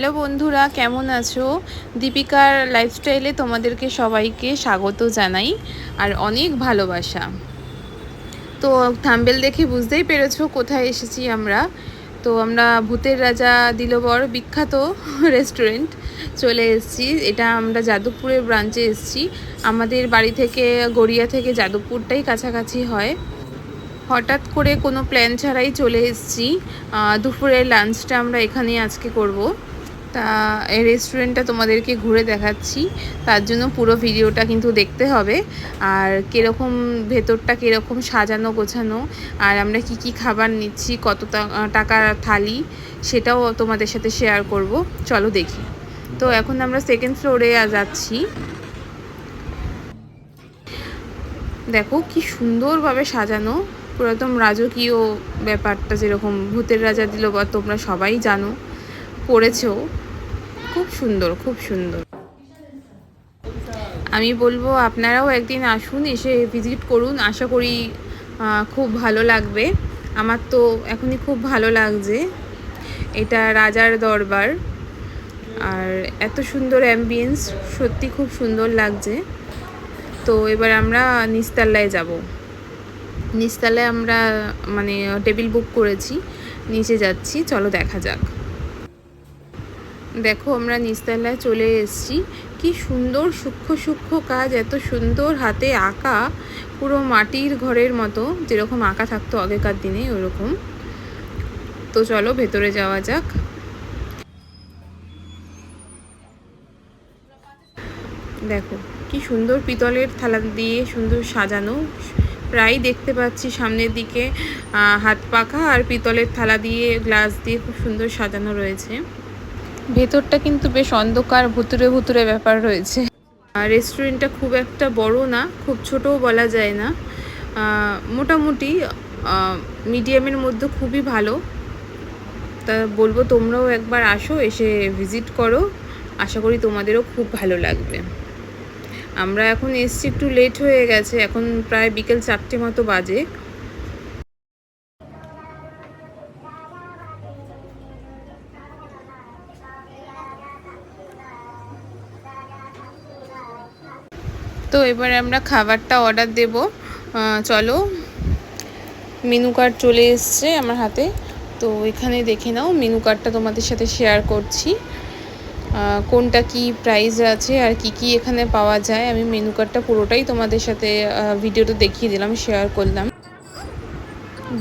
Hello বন্ধুরা, কেমন আছো? দীপিকার লাইফস্টাইলে তোমাদেরকে সবাইকে স্বাগত জানাই আর অনেক ভালোবাসা। তো থাম্বেল দেখে বুঝতেই পেরেছ কোথায় এসেছি আমরা। তো আমরা ভূতের রাজা দিলবর বিখ্যাত রেস্টুরেন্ট চলে এসেছি। এটা আমরা যাদবপুরের ব্রাঞ্চে এসেছি। আমাদের বাড়ি থেকে গড়িয়া থেকে যাদবপুরটাই কাছাকাছি হয়। হঠাৎ করে কোনো প্ল্যান ছাড়াই চলে এসেছি। দুপুরের লাঞ্চটা আমরা এখানেই আজকে করব। তা এই রেস্টুরেন্টটা তোমাদেরকে ঘুরে দেখাচ্ছি। তার জন্য পুরো ভিডিওটা কিন্তু দেখতে হবে। আর কীরকম, ভেতরটা কীরকম সাজানো, গোছানো, আর আমরা কি কি খাবার নিচ্ছি, কত টাকার থালি, সেটাও তোমাদের সাথে শেয়ার করব। চলো দেখি। তো এখন আমরা সেকেন্ড ফ্লোরে যাচ্ছি। দেখো কি সুন্দরভাবে সাজানো। পুরো একদম রাজকীয় ব্যাপারটা যেরকম, ভূতের রাজা দিল বা তোমরা সবাই জানো। পড়েছেও খুব সুন্দর খুব সুন্দর। আমি বলব, আপনারাও একদিন আসুন, এসে ভিজিট করুন। আশা করি খুব ভালো লাগবে। আমার তো এখনই খুব ভালো লাগছে। এটা রাজার দরবার। আর এত সুন্দর অ্যাম্বিয়েন্স সত্যি খুব সুন্দর লাগছে। তো এবার আমরা নিস্তাল্লায় যাব। নিচতলায় আমরা মানে টেবিল বুক করেছি। নিচে যাচ্ছি। চলো দেখা যাক। দেখো, আমরা নিচতলায় চলে এসেছি। কি সুন্দর সূক্ষ্ম সূক্ষ্ম কাজ, এত সুন্দর হাতে আঁকা, পুরো মাটির ঘরের মতো। যেরকম আঁকা থাকতো আগেকার দিনে, ওরকম। তো চলো, ভেতরে যাওয়া যাক। দেখো, কি সুন্দর পিতলের থালা দিয়ে সুন্দর সাজানো। প্রায় দেখতে পাচ্ছি সামনের দিকে হাত পাখা আর পিতলের থালা দিয়ে, গ্লাস দিয়ে খুব সুন্দর সাজানো রয়েছে। ভেতরটা কিন্তু বেশ অন্ধকার, ভুতুরে ভুতুরে ব্যাপার রয়েছে। আর রেস্টুরেন্টটা খুব একটা বড় না, খুব ছোটও বলা যায় না। মোটামুটি মিডিয়ামের মধ্যে খুবই ভালো। তা বলব তোমরাও একবার আসো, এসে ভিজিট করো। আশা করি তোমাদেরও খুব ভালো লাগবে। আমরা এখন এসছি, একটু লেট হয়ে গেছে। এখন প্রায় বিকেল চারটে মতো বাজে। তো এবার আমরা খাবারটা অর্ডার দেব। চলো। মেনু কার্ড চলে এসছে আমার হাতে। তো এখানে দেখে নাও মেনু কার্ডটা তোমাদের সাথে শেয়ার করছি। কোনটা কি প্রাইস আছে আর কি কি এখানে পাওয়া যায়। আমি মেনু কার্ডটা পুরোটাই তোমাদের সাথে ভিডিওটা দেখিয়ে দিলাম শেয়ার করলাম।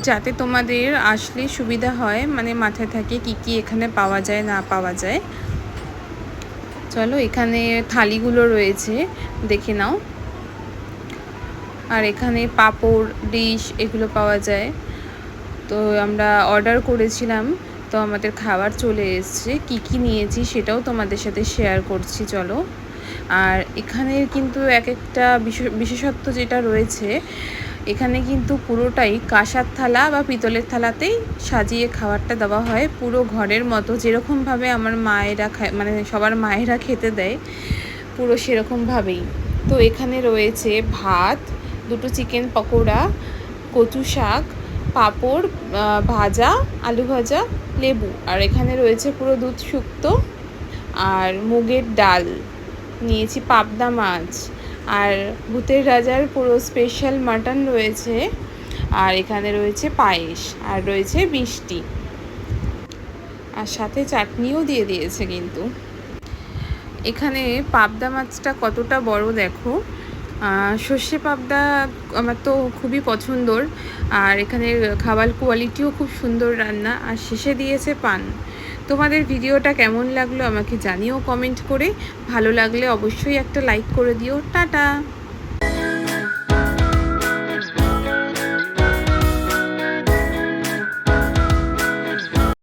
যাতে তোমাদের আসলে সুবিধা হয় মানে মাথায় থাকে কি কি এখানে পাওয়া যায়, না পাওয়া যায়। চলো, এখানে থালিগুলো রয়েছে, দেখে নাও। আর এখানে পাপড়, ডিশ এগুলো পাওয়া যায়। তো আমরা অর্ডার করেছিলাম, তো আমাদের খাবার চলে এসছে। কি কি নিয়েছি সেটাও তোমাদের সাথে শেয়ার করছি, চলো। আর এখানের কিন্তু এক একটা বিশেষত্ব যেটা রয়েছে এখানে কিন্তু পুরোটাই কাঁসার থালা বা পিতলের থালাতেই সাজিয়ে খাবারটা দেওয়া হয় পুরো ঘরের মতো। যেরকমভাবে আমার মায়েরা খায় মানে সবার মায়েরা খেতে দেয়, পুরো সেরকমভাবেই। তো এখানে রয়েছে ভাত, দুটো চিকেন পকোড়া, কচু শাক, পাঁপড় ভাজা, আলু ভাজা, লেবু। আর এখানে রয়েছে পুরো দুধ শুক্তো আর মুগের ডাল। নিয়েছি পাবদা মাছ। আর ভূতের রাজার পুরো স্পেশাল মাটন রয়েছে। আর এখানে রয়েছে পায়েস, আর রয়েছে বৃষ্টি আর সাথে চাটনিও দিয়ে দিয়েছে কিন্তু। এখানে পাবদা মাছটা কতটা বড় দেখো। সর্ষে পাবদা আমার তো খুবই পছন্দর। আর এখানের খাবার কোয়ালিটিও খুব সুন্দর রান্না। আর শেষে দিয়েছে পান। তোমাদের ভিডিওটা কেমন লাগল আমাকে জানিও কমেন্ট করে। ভালো লাগলে অবশ্যই একটা লাইক করে দিও। টাটা!